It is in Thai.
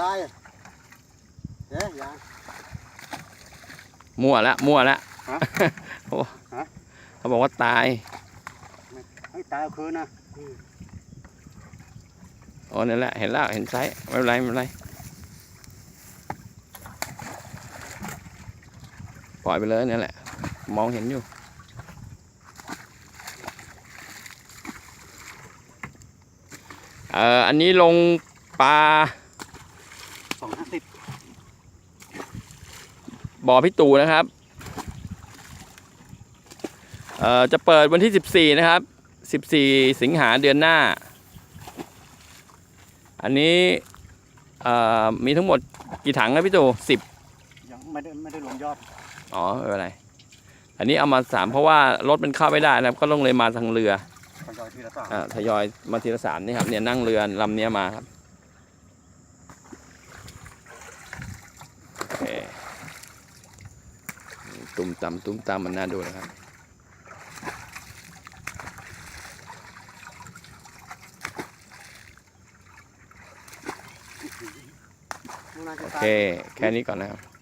ตายเอ๊ะยังมั่วละมั่วละฮะโอ้ฮะ เขาบอกว่าตายให้ตายเอาคืนนะ โอ้นั่นแหละเห็นแล้วเห็นไซส์ไม่เป็นไรไม่เป็นไรปล่อยไปเลยนั่นแหละ มองเห็นอยู่ เอ่ออันนี้ลงปลา สองห้าสิบบ่อพิตูนะครับเอ่อจะเปิดวันที่ 14 นะครับ 14 สิงหาเดือนหน้า อันนี้เอ่อมีทั้งหมดกี่ถังครับพี่ตูสิบยังไม่ได้ไม่ได้ลงยอด อ๋อไม่เป็นไร อันนี้เอามาสามเพราะว่ารถมันเข้าไม่ได้นะครับ ก็ต้องเลยมาทางเรือทยอยทีละสามอ่าทยอยมาทีละสามนี่ครับเนี่ยนั่งเรือลำเนี้ยมาครับโอเค ตุ้มตำตุ้มตำมันน่าดูนะครับน่าจะโอตายเค แค่นี้ก่อนนะครับ